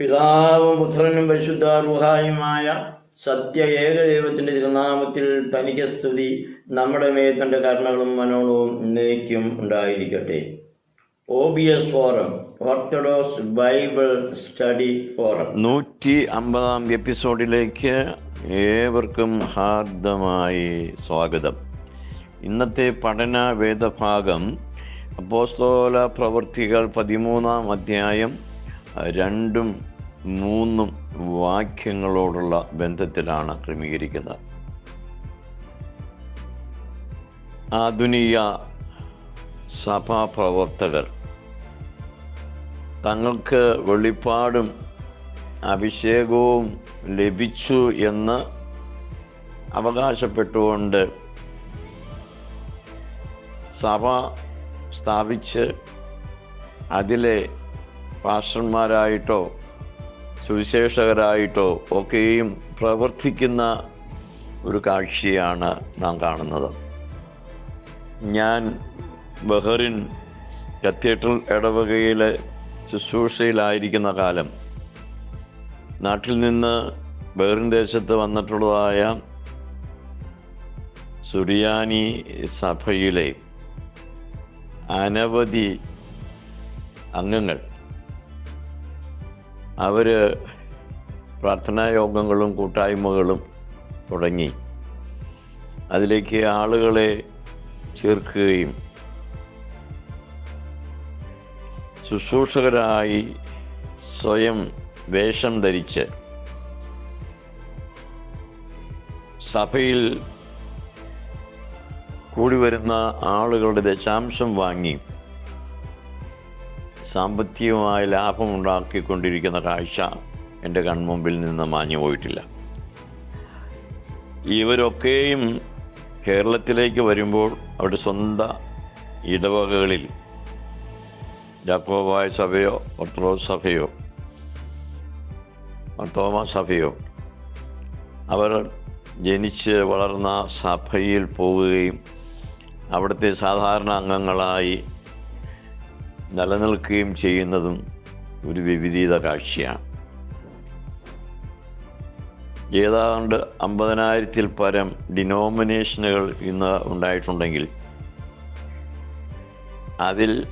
പിതാവും പുത്രനും പരിശുദ്ധ റുഹായുമായ സത്യ ഏകദൈവത്തിന്റെ തിരുനാമത്തിൽ തനിക്ക് സ്തുതി. നമ്മുടെ മേൽ കരുണകളും മനോണവും നീക്കും ഉണ്ടായിരിക്കട്ടെ. O B S forum orthodox Bible study forum നൂറ്റി അമ്പതാം എപ്പിസോഡിലേക്ക് ഏവർക്കും ഹാർദമായി സ്വാഗതം. ഇന്നത്തെ പഠന വേദഭാഗം അപ്പോസ്തോല പ്രവൃത്തികൾ പതിമൂന്നാം അധ്യായം രണ്ടും മൂന്നും വാക്യങ്ങളോടുള്ള ബന്ധത്തിലാണ് ക്രമീകരിക്കുന്നത്. ആധുനിക സഭാപ്രവർത്തകർ തങ്ങൾക്ക് വെളിപ്പാടും അഭിഷേകവും ലഭിച്ചു എന്ന് അവകാശപ്പെട്ടുകൊണ്ട് സഭ സ്ഥാപിച്ച് അതിലെ പാസ്റ്റർമാരായിട്ടോ സുവിശേഷകരായിട്ടോ ഒക്കെയും പ്രവർത്തിക്കുന്ന ഒരു കാഴ്ചയാണ് നാം കാണുന്നത്. ഞാൻ ബഹറിൻ കത്തീഡ്രൽ ഇടവകയിലെ ശുശ്രൂഷയിലായിരിക്കുന്ന കാലം നാട്ടിൽ നിന്ന് ബഹറിൻ ദേശത്ത് വന്നിട്ടുള്ളതായ സുറിയാനി സഭയിലെ അനവധി അംഗങ്ങൾ അവർ പ്രാർത്ഥനാ യോഗങ്ങളും കൂട്ടായ്മകളും തുടങ്ങി. അതിലേക്ക് ആളുകളെ ചേർക്കുകയും ശുശ്രൂഷകരായി സ്വയം വേഷം ധരിച്ച് സഭയിൽ കൂടി വരുന്ന ആളുകളുടെ ദശാംശം വാങ്ങി. സാമ്പത്തികമായ ലാഭമുണ്ടാക്കിക്കൊണ്ടിരിക്കുന്ന കാഴ്ച എന്റെ കൺമുമ്പിൽ നിന്ന് മാഞ്ഞു പോയിട്ടില്ല. ഇവരൊക്കെയും കേരളത്തിലേക്ക് വരുമ്പോൾ അവരുടെ സ്വന്തം ഇടവകകളിൽ ജാക്കോബായ സഭയോ ഒട്ടോ സഭയോ തോമ സഭയോ അവർ ജനിച്ച് വളർന്ന സഭയിൽ പോവുകയും അവിടുത്തെ സാധാരണ അംഗങ്ങളായി നിലനിൽക്കുകയും ചെയ്യുന്നതും ഒരു വിപരീത കാഴ്ചയാണ്. ഏതാണ്ട് അമ്പതിനായിരത്തിൽ പരം ഡിനോമിനേഷനുകൾ ഇന്ന് ഉണ്ടായിട്ടുണ്ടെങ്കിൽ അതിൽ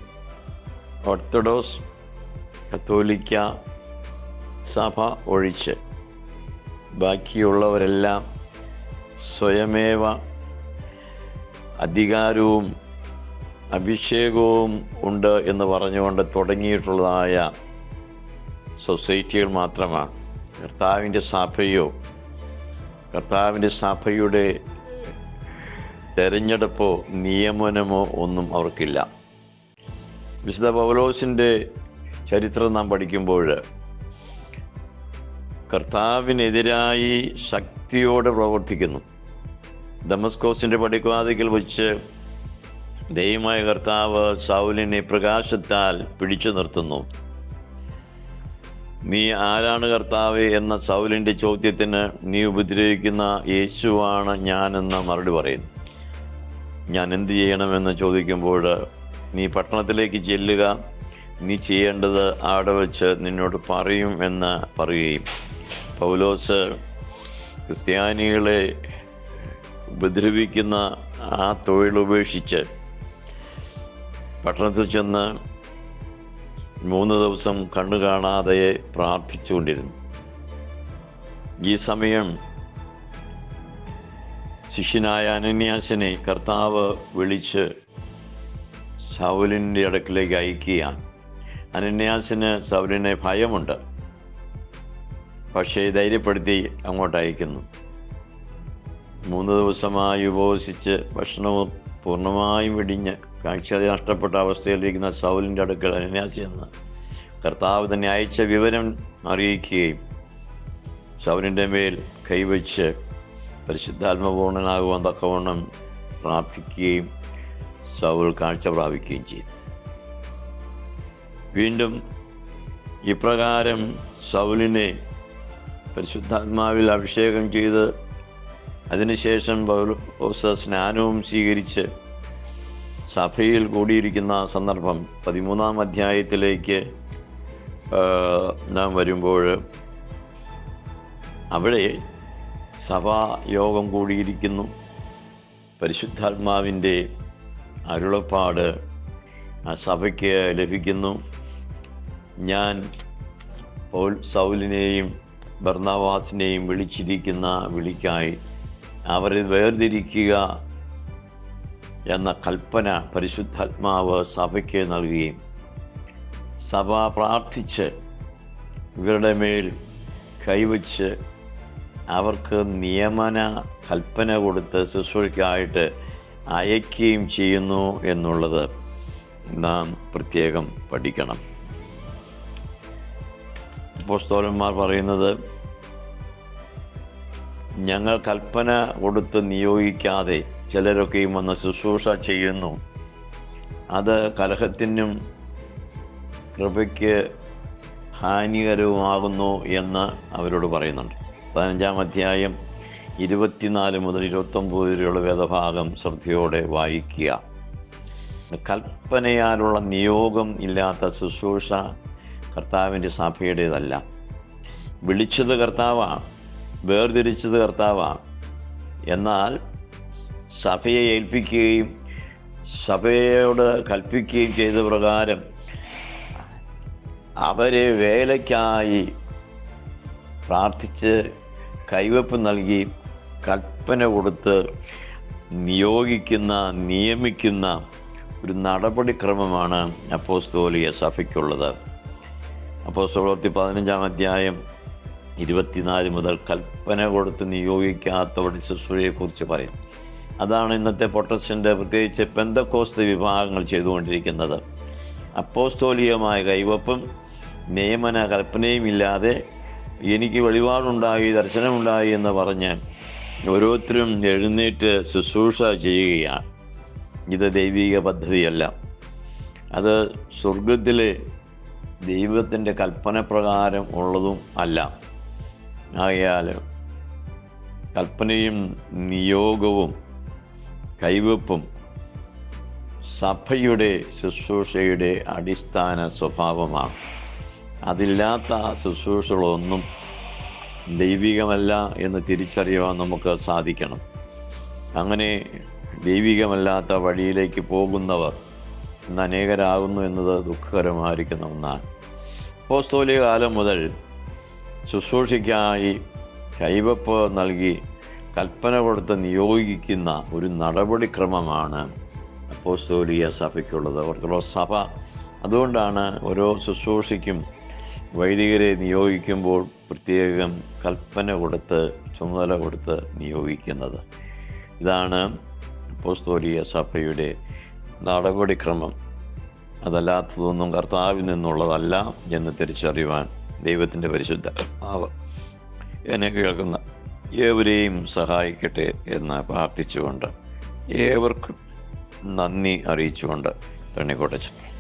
ഓർത്തഡോക്സ് കത്തോലിക്ക സഭ ഒഴിച്ച് ബാക്കിയുള്ളവരെല്ലാം സ്വയമേവ അധികാരവും അഭിഷേകവും ഉണ്ട് എന്ന് പറഞ്ഞുകൊണ്ട് തുടങ്ങിയിട്ടുള്ളതായ സൊസൈറ്റികൾ മാത്രമാണ് കർത്താവിന്റെ സഭയോ കർത്താവിന്റെ സഭയുടെ തെരഞ്ഞെടുപ്പോ നിയമനമോ ഒന്നും അവർക്കില്ല. വിശുദ്ധ പൗലോസിന്റെ ചരിത്രം നാം പഠിക്കുമ്പോൾ കർത്താവിനെതിരായി ശക്തിയോടെ പ്രവർത്തിക്കുന്നു. ദമസ്കോസിന്റെ പടിക്കാതിക്കൽ വെച്ച് ദൈവമായ കർത്താവ് സൗലിനെ പ്രകാശത്താൽ പിടിച്ചു നിർത്തുന്നു. നീ ആരാണ് കർത്താവ് എന്ന സൗലിന്റെ ചോദ്യത്തിന് നീ ഉപദ്രവിക്കുന്ന യേശുവാണ് ഞാനെന്ന മറുപടി പറയുന്നു ഞാൻ എന്ത് ചെയ്യണമെന്ന് ചോദിക്കുമ്പോൾ നീ പട്ടണത്തിലേക്ക് ചെല്ലുക. നീ ചെയ്യേണ്ടത് അവിടെ വെച്ച് നിന്നോട് പറയും എന്ന് പറയുകയും. പൗലോസ് ക്രിസ്ത്യാനികളെ ഉപദ്രവിക്കുന്ന ആ തൊഴിൽ ഉപേക്ഷിച്ച് പട്ടണത്തിൽ ചെന്ന് മൂന്ന് ദിവസം കണ്ണു കാണാതെ പ്രാർത്ഥിച്ചുകൊണ്ടിരുന്നു. ഈ സമയം ശിഷ്യനായ അനന്യാസിനെ കർത്താവ് വിളിച്ച് സൗലിന്റെ അടുക്കിലേക്ക് അയക്കുകയാണ്. അനന്യാസിന് സൗലിനെ ഭയമുണ്ട്. പക്ഷേ ധൈര്യപ്പെടുത്തി അങ്ങോട്ട് അയക്കുന്നു. മൂന്ന് ദിവസമായി ഉപവസിച്ച് ഭക്ഷണവും പൂർണമായും വെടിഞ്ഞ് കാഴ്ച നഷ്ടപ്പെട്ട അവസ്ഥയിലിരിക്കുന്ന സൗലിന്റെ അടുക്കൽ അന്യാസി കർത്താവ് തന്നെ അയച്ച വിവരം അറിയിക്കുകയും സൗലിന്റെ മേൽ കൈവച്ച് പരിശുദ്ധാത്മപൂർണനാകുവാൻ തക്കവണ്ണം പ്രാർത്ഥിക്കുകയും സൗൽ കാഴ്ച പ്രാപിക്കുകയും ചെയ്തു. വീണ്ടും ഇപ്രകാരം സൗലിനെ പരിശുദ്ധാത്മാവിൽ അഭിഷേകം ചെയ്ത് അതിനുശേഷം പൗലോസ് സ്നാനവും സ്വീകരിച്ച് സഭയിൽ കൂടിയിരിക്കുന്ന സന്ദർഭം പതിമൂന്നാം അധ്യായത്തിലേക്ക് നാം വരുമ്പോൾ അവിടെ സഭായോഗം കൂടിയിരിക്കുന്നു. പരിശുദ്ധാത്മാവിന്റെ അരുളപ്പാട് ആ സഭയ്ക്ക് ലഭിക്കുന്നു. ഞാൻ പൗൽ സൗലിനെയും ഭർണാവാസിനെയും വിളിച്ചിരിക്കുന്ന വിളിക്കായി അവരെ വേർതിരിക്കുക എന്ന കൽപ്പന പരിശുദ്ധാത്മാവ് സഭയ്ക്ക് നൽകുകയും സഭ പ്രാർത്ഥിച്ച് ഇവരുടെ മേൽ കൈവച്ച് അവർക്ക് നിയമന കൽപ്പന കൊടുത്ത് ശുശ്രൂഷയ്ക്കായിട്ട് അയക്കുകയും ചെയ്യുന്നു എന്നുള്ളത് നാം പ്രത്യേകം പഠിക്കണം. പുസ്തകന്മാർ പറയുന്നത് ഞങ്ങൾ കൽപ്പന കൊടുത്ത് നിയോഗിക്കാതെ ചിലരൊക്കെയും വന്ന് ശുശ്രൂഷ ചെയ്യുന്നു. അത് കലഹത്തിനും കൃപയ്ക്ക് ഹാനികരവുമാകുന്നു എന്ന് അവരോട് പറയുന്നുണ്ട്. പതിനഞ്ചാം അധ്യായം ഇരുപത്തിനാല് മുതൽ ഇരുപത്തൊമ്പത് വരെയുള്ള വേദഭാഗം ശ്രദ്ധയോടെ വായിക്കുക. കൽപ്പനയാലുള്ള നിയോഗം ഇല്ലാത്ത ശുശ്രൂഷ കർത്താവിന്റെ സഭയുടേതല്ല. വിളിച്ചത് കർത്താവാണ് വേർതിരിച്ചത് കർത്താവാണ് എന്നാൽ സഭയെ ഏൽപ്പിക്കുകയും സഭയോട് കൽപ്പിക്കുകയും ചെയ്ത പ്രകാരം അവരെ വേലയ്ക്കായി പ്രാർത്ഥിച്ച് കൈവപ്പ് നൽകി കൽപ്പന കൊടുത്ത് നിയോഗിക്കുന്ന നിയമിക്കുന്ന ഒരു നടപടിക്രമമാണ് അപ്പോസ്തോലിയ സഭയ്ക്കുള്ളത്. അപ്പോസ്തോളത്തി പതിനഞ്ചാം അധ്യായം ഇരുപത്തിനാല് മുതൽ കൽപ്പന കൊടുത്ത് നിയോഗിക്കാത്തവരുടെ ശുശ്രൂഷയെക്കുറിച്ച് പറയും. അതാണ് ഇന്നത്തെ പൊട്ടസ്റ്റന്റെ പ്രത്യേകിച്ച് പെന്തക്കോസ്ത് വിഭാഗങ്ങൾ ചെയ്തുകൊണ്ടിരിക്കുന്നത്. അപ്പോസ്തോലിയമായ കൈവപ്പും നിയമന കൽപ്പനയും ഇല്ലാതെ എനിക്ക് വെളിപാടുണ്ടായി ദർശനമുണ്ടായി എന്ന് പറഞ്ഞ് ഓരോരുത്തരും എഴുന്നേറ്റ് ശുശ്രൂഷ ചെയ്യുകയാണ്. ഇത് ദൈവിക പദ്ധതിയല്ല. അത് സ്വർഗത്തിലെ ദൈവത്തിന്റെ കൽപ്പന പ്രകാരം ഉള്ളതും അല്ല. ആകയാൽ കൽപ്പനയും നിയോഗവും കൈവപ്പും സഭയുടെ ശുശ്രൂഷയുടെ അടിസ്ഥാന സ്വഭാവമാണ്. അതില്ലാത്ത ശുശ്രൂഷകളൊന്നും ദൈവികമല്ല എന്ന് തിരിച്ചറിയുവാൻ നമുക്ക് സാധിക്കണം. അങ്ങനെ ദൈവികമല്ലാത്ത വഴിയിലേക്ക് പോകുന്നവർ ഇന്ന് അനേകരാകുന്നു എന്നത് ദുഃഖകരമായിരിക്കുന്ന ഒന്നാണ്. പോസ്തോലിക കാലം മുതൽ ശുശ്രൂഷയ്ക്കായി കൈവപ്പ് നൽകി കൽപ്പന കൊടുത്ത് നിയോഗിക്കുന്ന ഒരു നടപടിക്രമമാണ് അപ്പോസ്തോലിയ സഭയ്ക്കുള്ളത്. ഓർത്തഡോക്സ് സഭ അതുകൊണ്ടാണ് ഓരോ ശുശ്രൂഷയ്ക്കും വൈദികരെ നിയോഗിക്കുമ്പോൾ പ്രത്യേകം കൽപ്പന കൊടുത്ത് ചുമതല കൊടുത്ത് നിയോഗിക്കുന്നത്. ഇതാണ് അപ്പോസ്തോലിയ സഭയുടെ നടപടിക്രമം. അതല്ലാത്തതൊന്നും കർത്താവിൽ നിന്നുള്ളതല്ല എന്ന് തിരിച്ചറിയുവാൻ ദൈവത്തിന്റെ പരിശുദ്ധ എന്നെ കേൾക്കുന്ന ഏവരെയും സഹായിക്കട്ടെ എന്ന് പ്രാർത്ഥിച്ചുകൊണ്ട് ഏവർക്കും നന്ദി അറിയിച്ചുകൊണ്ട് തണ്ണിക്കോട്ടച്ചൻ.